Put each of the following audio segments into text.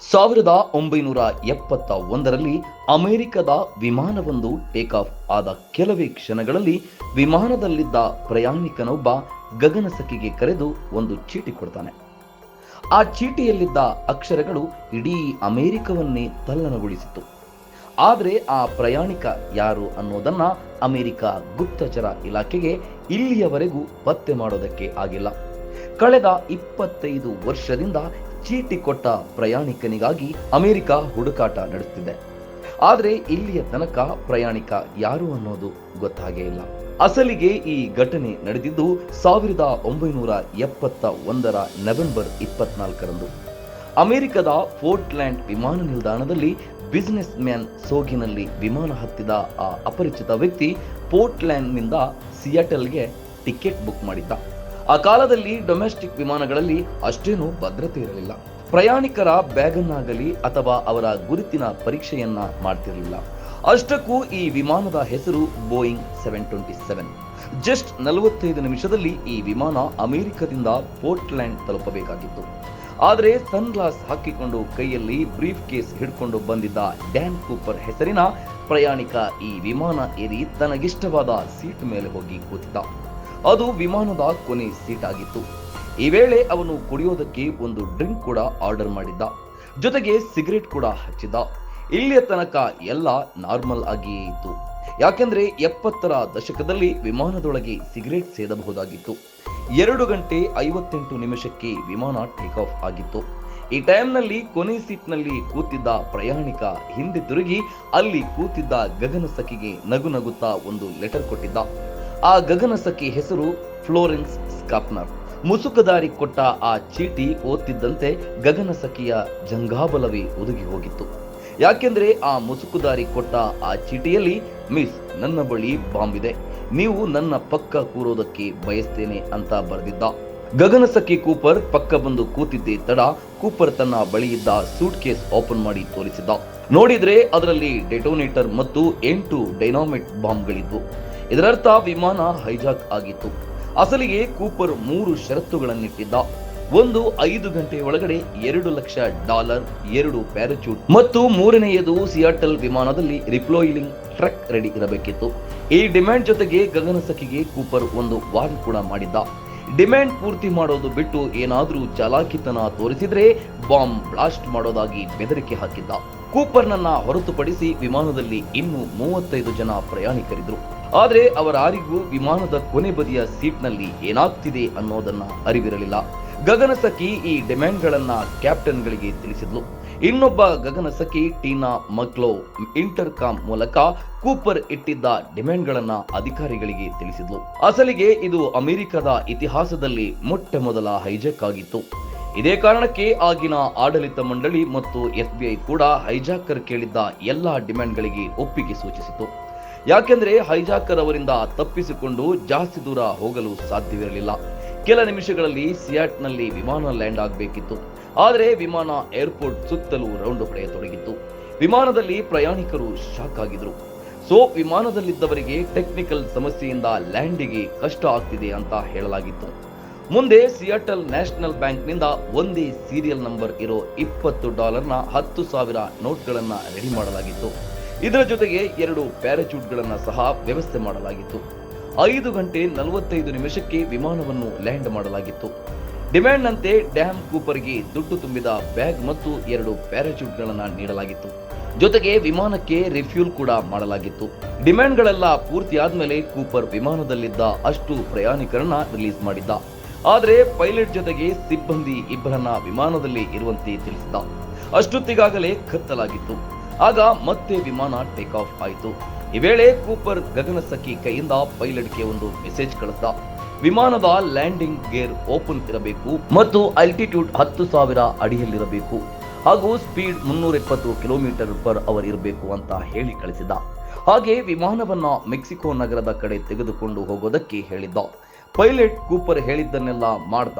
ಸಾವಿರದ ಒಂಬೈನೂರ ಎಪ್ಪತ್ತ ಒಂದರಲ್ಲಿ ಅಮೆರಿಕದ ವಿಮಾನವೊಂದು ಟೇಕ್ ಆಫ್ ಆದ ಕೆಲವೇ ಕ್ಷಣಗಳಲ್ಲಿ ವಿಮಾನದಲ್ಲಿದ್ದ ಪ್ರಯಾಣಿಕನೊಬ್ಬ ಗಗನಸಖಿಗೆ ಕರೆದು ಒಂದು ಚೀಟಿ ಕೊಡ್ತಾನೆ. ಆ ಚೀಟಿಯಲ್ಲಿದ್ದ ಅಕ್ಷರಗಳು ಇಡೀ ಅಮೆರಿಕವನ್ನೇ ತಲ್ಲಣಗೊಳಿಸಿತು ಆದರೆ ಆ ಪ್ರಯಾಣಿಕ ಯಾರು ಅನ್ನೋದನ್ನ ಅಮೆರಿಕ ಗುಪ್ತಚರ ಇಲಾಖೆಗೆ ಇಲ್ಲಿಯವರೆಗೂ ಪತ್ತೆ ಮಾಡೋದಕ್ಕೆ ಆಗಿಲ್ಲ. ಕಳೆದ ಇಪ್ಪತ್ತೈದು ವರ್ಷದಿಂದ ಚೀಟಿ ಕೊಟ್ಟ ಪ್ರಯಾಣಿಕನಿಗಾಗಿ ಅಮೆರಿಕ ಹುಡುಕಾಟ ನಡೆಸುತ್ತಿದೆ ಆದರೆ ಇಲ್ಲಿಯ ತನಕ ಪ್ರಯಾಣಿಕ ಯಾರು ಅನ್ನೋದು ಗೊತ್ತಾಗೇ ಇಲ್ಲ. ಅಸಲಿಗೆ ಈ ಘಟನೆ ನಡೆದಿದ್ದು ಸಾವಿರದ ಒಂಬೈನೂರ ಎಪ್ಪತ್ತ ಒಂದರ ನವೆಂಬರ್ ಇಪ್ಪತ್ನಾಲ್ಕರಂದು. ಅಮೆರಿಕದ ಫೋರ್ಟ್ಲ್ಯಾಂಡ್ ವಿಮಾನ ನಿಲ್ದಾಣದಲ್ಲಿ ಬಿಸಿನೆಸ್ ಮ್ಯಾನ್ ಸೋಗಿನಲ್ಲಿ ವಿಮಾನ ಹತ್ತಿದ ಆ ಅಪರಿಚಿತ ವ್ಯಕ್ತಿ ಪೋರ್ಟ್ಲ್ಯಾಂಡ್ನಿಂದ ಸಿಯಾಟಲ್ಗೆ ಟಿಕೆಟ್ ಬುಕ್ ಮಾಡಿದ್ದ. ಆ ಕಾಲದಲ್ಲಿ ಡೊಮೆಸ್ಟಿಕ್ ವಿಮಾನಗಳಲ್ಲಿ ಅಷ್ಟೇನೂ ಭದ್ರತೆ ಇರಲಿಲ್ಲ. ಪ್ರಯಾಣಿಕರ ಬ್ಯಾಗನ್ನಾಗಲಿ ಅಥವಾ ಅವರ ಗುರುತಿನ ಪರೀಕ್ಷೆಯನ್ನ ಮಾಡ್ತಿರಲಿಲ್ಲ. ಅಷ್ಟಕ್ಕೂ ಈ ವಿಮಾನದ ಹೆಸರು Boeing seven twenty seven just ನಲವತ್ತೈದು ನಿಮಿಷದಲ್ಲಿ ಈ ವಿಮಾನ ಅಮೆರಿಕದಿಂದ ಪೋರ್ಟ್ಲ್ಯಾಂಡ್ ತಲುಪಬೇಕಾಗಿತ್ತು. ಆದರೆ ಸನ್ ಗ್ಲಾಸ್ ಹಾಕಿಕೊಂಡು ಕೈಯಲ್ಲಿ ಬ್ರೀಫ್ ಕೇಸ್ ಹಿಡ್ಕೊಂಡು ಬಂದಿದ್ದ ಡ್ಯಾನ್ ಕೂಪರ್ ಹೆಸರಿನ ಪ್ರಯಾಣಿಕ ಈ ವಿಮಾನ ಏರಿ ತನಗಿಷ್ಟವಾದ ಸೀಟ್ ಮೇಲೆ ಹೋಗಿ ಕೂತಿದ್ದ. ಅದು ವಿಮಾನದ ಕೊನೆ ಸೀಟ್ ಆಗಿತ್ತು. ಈ ವೇಳೆ ಅವನು ಕುಡಿಯೋದಕ್ಕೆ ಒಂದು ಡ್ರಿಂಕ್ ಕೂಡ ಆರ್ಡರ್ ಮಾಡಿದ್ದ. ಜೊತೆಗೆ ಸಿಗರೇಟ್ ಕೂಡ ಹಚ್ಚಿದ್ದ. ಇಲ್ಲಿಯ ತನಕ ಎಲ್ಲ ನಾರ್ಮಲ್ ಆಗಿಯೇ ಇತ್ತು. ಯಾಕೆಂದ್ರೆ ಎಪ್ಪತ್ತರ ದಶಕದಲ್ಲಿ ವಿಮಾನದೊಳಗೆ ಸಿಗರೇಟ್ ಸೇದಬಹುದಾಗಿತ್ತು. ಎರಡು ಗಂಟೆ ಐವತ್ತೆಂಟು ನಿಮಿಷಕ್ಕೆ ವಿಮಾನ ಟೇಕ್ ಆಫ್ ಆಗಿತ್ತು. ಈ ಟೈಮ್ನಲ್ಲಿ ಕೊನೆ ಸೀಟ್ನಲ್ಲಿ ಕೂತಿದ್ದ ಪ್ರಯಾಣಿಕ ಹಿಂದೆ ತಿರುಗಿ ಅಲ್ಲಿ ಕೂತಿದ್ದ ಗಗನ ಸಖಿಗೆ ನಗು ನಗುತ್ತಾ ಒಂದು ಲೆಟರ್ ಕೊಟ್ಟಿದ್ದ. ಆ ಗಗನಸಖಿ ಹೆಸರು ಫ್ಲೋರೆನ್ಸ್ ಸ್ಕಾಪ್ನರ್. ಮುಸುಕದಾರಿ ಕೊಟ್ಟ ಆ ಚೀಟಿ ಓದ್ತಿದ್ದಂತೆ ಗಗನಸಖಿಯ ಜಂಗಾಬಲವೇ ಒದಗಿ ಹೋಗಿತ್ತು. ಯಾಕೆಂದ್ರೆ ಆ ಮುಸುಕುದಾರಿ ಕೊಟ್ಟ ಆ ಚೀಟಿಯಲ್ಲಿ, ಮಿಸ್, ನನ್ನ ಬಳಿ ಬಾಂಬ್ ಇದೆ. ನೀವು ನನ್ನ ಪಕ್ಕ ಕೂರೋದಕ್ಕೆ ಬಯಸ್ತೇನೆ ಅಂತ ಬರೆದಿದ್ದ. ಗಗನಸಖಿ ಕೂಪರ್ ಪಕ್ಕ ಬಂದು ಕೂತಿದ್ದೇ ತಡ ಕೂಪರ್ ತನ್ನ ಬಳಿಯಿದ್ದ ಸೂಟ್ ಕೇಸ್ ಓಪನ್ ಮಾಡಿ ತೋರಿಸಿದ್ದ. ನೋಡಿದ್ರೆ ಅದರಲ್ಲಿ ಡೆಟೋನೇಟರ್ ಮತ್ತು ಎಂಟು ಡೈನಾಮಿಟ್ ಬಾಂಬ್ಗಳಿದ್ವು. ಇದರರ್ಥ ವಿಮಾನ ಹೈಜಾಕ್ ಆಗಿತ್ತು. ಅಸಲಿಗೆ ಕೂಪರ್ ಮೂರು ಷರತ್ತುಗಳನ್ನಿಟ್ಟಿದ್ದ. ಒಂದು ಐದು ಗಂಟೆ ಒಳಗಡೆ ಎರಡು ಲಕ್ಷ ಡಾಲರ್, ಎರಡು ಪ್ಯಾರಾಚೂಟ್ ಮತ್ತು ಮೂರನೆಯದು ಸಿಯಾಟಲ್ ವಿಮಾನದಲ್ಲಿ ರಿಪ್ಲೋಯಿಲಿಂಗ್ ಟ್ರಕ್ ರೆಡಿ ಇರಬೇಕಿತ್ತು. ಈ ಡಿಮ್ಯಾಂಡ್ ಜೊತೆಗೆ ಗಗನಸಖಿಗೆ ಕೂಪರ್ ಒಂದು ವಾರ್ನ್ ಕೂಡ ಮಾಡಿದ್ದ. ಡಿಮ್ಯಾಂಡ್ ಪೂರ್ತಿ ಮಾಡೋದು ಬಿಟ್ಟು ಏನಾದರೂ ಚಾಲಾಕಿತನ ತೋರಿಸಿದ್ರೆ ಬಾಂಬ್ ಬ್ಲಾಸ್ಟ್ ಮಾಡೋದಾಗಿ ಬೆದರಿಕೆ ಹಾಕಿದ್ದ. ಕೂಪರ್ನನ್ನ ಹೊರತುಪಡಿಸಿ ವಿಮಾನದಲ್ಲಿ ಇನ್ನೂ ಮೂವತ್ತೈದು ಜನ ಪ್ರಯಾಣಿಕರಿದ್ರು. ಆದ್ರೆ ಅವರಾರಿಗೂ ವಿಮಾನದ ಕೊನೆ ಬದಿಯ ಸೀಟ್ನಲ್ಲಿ ಏನಾಗ್ತಿದೆ ಅನ್ನೋದನ್ನ ಅರಿವಿರಲಿಲ್ಲ. ಗಗನಸಖಿ ಈ ಡಿಮ್ಯಾಂಡ್ಗಳನ್ನ ಕ್ಯಾಪ್ಟನ್ಗಳಿಗೆ ತಿಳಿಸಿದ್ಲು. ಇನ್ನೊಬ್ಬ ಗಗನಸಖಿ ಟೀನಾ ಮಕ್ಲೋ ಇಂಟರ್ ಕಾಮ್ ಮೂಲಕ ಕೂಪರ್ ಇಟ್ಟಿದ್ದ ಡಿಮ್ಯಾಂಡ್ಗಳನ್ನ ಅಧಿಕಾರಿಗಳಿಗೆ ತಿಳಿಸಿದ್ಲು. ಅಸಲಿಗೆ ಇದು ಅಮೆರಿಕದ ಇತಿಹಾಸದಲ್ಲಿ ಮೊಟ್ಟ ಮೊದಲ ಹೈಜಾಕ್ ಆಗಿತ್ತು. ಇದೇ ಕಾರಣಕ್ಕೆ ಆಗಿನ ಆಡಳಿತ ಮಂಡಳಿ ಮತ್ತು ಎಫ್ಬಿಐ ಕೂಡ ಹೈಜಾಕರ್ ಕೇಳಿದ್ದ ಎಲ್ಲಾ ಡಿಮ್ಯಾಂಡ್ಗಳಿಗೆ ಒಪ್ಪಿಗೆ ಸೂಚಿಸಿತು ಯಾಕೆಂದ್ರೆ ಹೈಜಾಕರ್ ಅವರಿಂದ ತಪ್ಪಿಸಿಕೊಂಡು ಜಾಸ್ತಿ ದೂರ ಹೋಗಲು ಸಾಧ್ಯವಿರಲಿಲ್ಲ. ಕೆಲ ನಿಮಿಷಗಳಲ್ಲಿ ಸಿಯಾಟ್ನಲ್ಲಿ ವಿಮಾನ ಲ್ಯಾಂಡ್ ಆಗಬೇಕಿತ್ತು. ಆದರೆ ವಿಮಾನ ಏರ್ಪೋರ್ಟ್ ಸುತ್ತಲೂ ರೌಂಡ್ ಹೊಡೆಯತೊಡಗಿತ್ತು ವಿಮಾನದಲ್ಲಿ ಪ್ರಯಾಣಿಕರು ಶಾಕ್ ಆಗಿದ್ರು. ಸೊ ವಿಮಾನದಲ್ಲಿದ್ದವರಿಗೆ ಟೆಕ್ನಿಕಲ್ ಸಮಸ್ಯೆಯಿಂದ ಲ್ಯಾಂಡಿಗೆ ಕಷ್ಟ ಆಗ್ತಿದೆ ಅಂತ ಹೇಳಲಾಗಿತ್ತು. ಮುಂದೆ ಸಿಯಾಟಲ್ ನ್ಯಾಷನಲ್ ಬ್ಯಾಂಕ್ನಿಂದ ಒಂದೇ ಸೀರಿಯಲ್ ನಂಬರ್ ಇರೋ ಇಪ್ಪತ್ತು ಡಾಲರ್ನ ಹತ್ತು ಸಾವಿರ ನೋಟ್ಗಳನ್ನು ರೆಡಿ ಮಾಡಲಾಗಿತ್ತು. ಇದರ ಜೊತೆಗೆ ಎರಡು ಪ್ಯಾರಾಚೂಟ್ಗಳನ್ನು ಸಹ ವ್ಯವಸ್ಥೆ ಮಾಡಲಾಗಿತ್ತು. ಐದು ಗಂಟೆ ನಲವತ್ತೈದು ನಿಮಿಷಕ್ಕೆ ವಿಮಾನವನ್ನು ಲ್ಯಾಂಡ್ ಮಾಡಲಾಗಿತ್ತು. ಡಿಮ್ಯಾಂಡ್ನಂತೆ ಡ್ಯಾಮ್ ಕೂಪರ್ಗೆ ದುಡ್ಡು ತುಂಬಿದ ಬ್ಯಾಗ್ ಮತ್ತು ಎರಡು ಪ್ಯಾರಾಚೂಟ್ಗಳನ್ನು ನೀಡಲಾಗಿತ್ತು. ಜೊತೆಗೆ ವಿಮಾನಕ್ಕೆ ರಿಫ್ಯೂಲ್ ಕೂಡ ಮಾಡಲಾಗಿತ್ತು. ಡಿಮ್ಯಾಂಡ್ಗಳೆಲ್ಲ ಪೂರ್ತಿ ಆದ್ಮೇಲೆ ಕೂಪರ್ ವಿಮಾನದಲ್ಲಿದ್ದ ಅಷ್ಟು ಪ್ರಯಾಣಿಕರನ್ನ ರಿಲೀಸ್ ಮಾಡಿದ್ದ. ಆದರೆ ಪೈಲಟ್ ಜೊತೆಗೆ ಸಿಬ್ಬಂದಿ ಇಬ್ಬರನ್ನ ವಿಮಾನದಲ್ಲಿ ಇರುವಂತೆ ತಿಳಿಸಿದ ಅಷ್ಟೊತ್ತಿಗಾಗಲೇ ಕತ್ತಲಾಗಿತ್ತು. ಆಗ ಮತ್ತೆ ವಿಮಾನ ಟೇಕ್ ಆಫ್ ಆಯಿತು. ಈ ವೇಳೆ ಕೂಪರ್ ಗಗನ ಸಖಿ ಕೈಯಿಂದ ಪೈಲಟ್ಗೆ ಒಂದು ಮೆಸೇಜ್ ಕಳಿಸ್ದ ವಿಮಾನದ ಲ್ಯಾಂಡಿಂಗ್ ಗೇರ್ ಓಪನ್ ಇರಬೇಕು ಮತ್ತು ಅಲ್ಟಿಟ್ಯೂಡ್ ಹತ್ತು ಸಾವಿರ ಅಡಿಯಲ್ಲಿರಬೇಕು. ಹಾಗೂ ಸ್ಪೀಡ್ ಮುನ್ನೂರ ಎಪ್ಪತ್ತು ಕಿಲೋಮೀಟರ್ ಪರ್ ಅವರ್ ಇರಬೇಕು ಅಂತ ಹೇಳಿ ಕಳಿಸಿದ. ಹಾಗೆ ವಿಮಾನವನ್ನ ಮೆಕ್ಸಿಕೋ ನಗರದ ಕಡೆ ತೆಗೆದುಕೊಂಡು ಹೋಗೋದಕ್ಕೆ ಹೇಳಿದ್ದ. ಪೈಲಟ್ ಕೂಪರ್ ಹೇಳಿದ್ದನ್ನೆಲ್ಲ ಮಾಡ್ದ.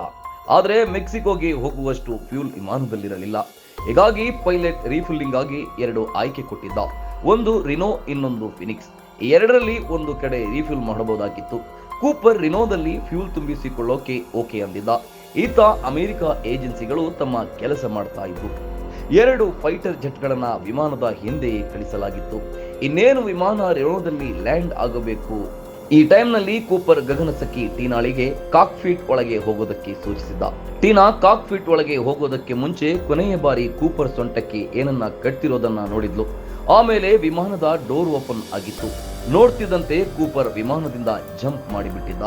ಆದರೆ ಮೆಕ್ಸಿಕೋಗೆ ಹೋಗುವಷ್ಟು ಫ್ಯೂಲ್ ವಿಮಾನದಲ್ಲಿರಲಿಲ್ಲ. ಹೀಗಾಗಿ ಪೈಲಟ್ ರೀಫಿಲ್ಲಿಂಗ್ ಆಗಿ ಎರಡು ಆಯ್ಕೆ ಕೊಟ್ಟಿದ್ದ. ಒಂದು ರಿನೋ, ಇನ್ನೊಂದು ಫಿನಿಕ್ಸ್. ಎರಡರಲ್ಲಿ ಒಂದು ಕಡೆ ರೀಫಿಲ್ ಮಾಡಬಹುದಾಗಿತ್ತು. ಕೂಪರ್ ರಿನೋದಲ್ಲಿ ಫ್ಯೂಲ್ ತುಂಬಿಸಿಕೊಳ್ಳೋಕೆ ಓಕೆ ಅಂದಿದ್ದ. ಈತ ಅಮೆರಿಕ ಏಜೆನ್ಸಿಗಳು ತಮ್ಮ ಕೆಲಸ ಮಾಡ್ತಾ ಇದ್ವು. ಎರಡು ಫೈಟರ್ ಜೆಟ್ಗಳನ್ನು ವಿಮಾನದ ಹಿಂದೆಯೇ ಕಳಿಸಲಾಗಿತ್ತು. ಇನ್ನೇನು ವಿಮಾನ ರೆನೋದಲ್ಲಿ ಲ್ಯಾಂಡ್ ಆಗಬೇಕು ಈ ಟೈಮ್ನಲ್ಲಿ ಕೂಪರ್ ಗಗನಸಖಿ ಟೀನಾಳಿಗೆ ಕಾಕ್ಫೀಟ್ ಒಳಗೆ ಹೋಗೋದಕ್ಕೆ ಸೂಚಿಸಿದ್ದ. ಟೀನಾ ಕಾಕ್ಫೀಟ್ ಒಳಗೆ ಹೋಗೋದಕ್ಕೆ ಮುಂಚೆ ಕೊನೆಯ ಬಾರಿ ಕೂಪರ್ ಸೊಂಟಕ್ಕೆ ಏನನ್ನ ಕಟ್ಟಿರೋದನ್ನ ನೋಡಿದ್ಲು. ಆಮೇಲೆ ವಿಮಾನದ ಡೋರ್ ಓಪನ್ ಆಗಿತ್ತು. ನೋಡ್ತಿದ್ದಂತೆ ಕೂಪರ್ ವಿಮಾನದಿಂದ ಜಂಪ್ ಮಾಡಿಬಿಟ್ಟಿದ್ದ.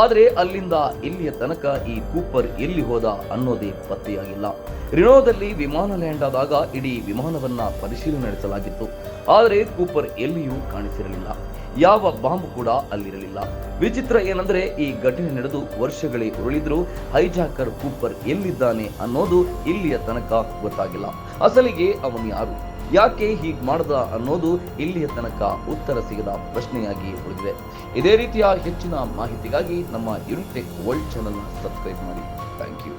ಆದ್ರೆ ಅಲ್ಲಿಂದ ಇಲ್ಲಿಯ ತನಕ ಈ ಕೂಪರ್ ಎಲ್ಲಿ ಹೋದ ಅನ್ನೋದೇ ಪತ್ತೆಯಾಗಿಲ್ಲ. ರಿನೋದಲ್ಲಿ ವಿಮಾನ ಲ್ಯಾಂಡ್ ಆದಾಗ ಇಡೀ ವಿಮಾನವನ್ನ ಪರಿಶೀಲನೆ ನಡೆಸಲಾಗಿತ್ತು. ಆದರೆ ಕೂಪರ್ ಎಲ್ಲಿಯೂ ಕಾಣಿಸಿರಲಿಲ್ಲ. ಯಾವ ಬಾಂಬ್ ಕೂಡ ಅಲ್ಲಿರಲಿಲ್ಲ. ವಿಚಿತ್ರ ಏನಂದ್ರೆ ಈ ಘಟನೆ ನಡೆದು ವರ್ಷಗಳೇ ಉರುಳಿದ್ರು. ಹೈಜಾಕರ್ ಕೂಪರ್ ಎಲ್ಲಿದ್ದಾನೆ ಅನ್ನೋದು ಇಲ್ಲಿಯ ತನಕ ಗೊತ್ತಾಗಿಲ್ಲ. ಅಸಲಿಗೆ ಅವನು ಯಾರು? ಯಾಕೆ ಹೀಗ್ ಮಾಡ್ದ ಅನ್ನೋದು ಇಲ್ಲಿಯ ತನಕ ಉತ್ತರ ಸಿಗದ ಪ್ರಶ್ನೆಯಾಗಿ ಉಳಿದಿದೆ. ಇದೇ ರೀತಿಯ ಹೆಚ್ಚಿನ ಮಾಹಿತಿಗಾಗಿ ನಮ್ಮ ಯುನಿಟೆಕ್ ವರ್ಲ್ಡ್ ಚಾನಲ್ನ ಸಬ್ಸ್ಕ್ರೈಬ್ ಮಾಡಿ. Thank you.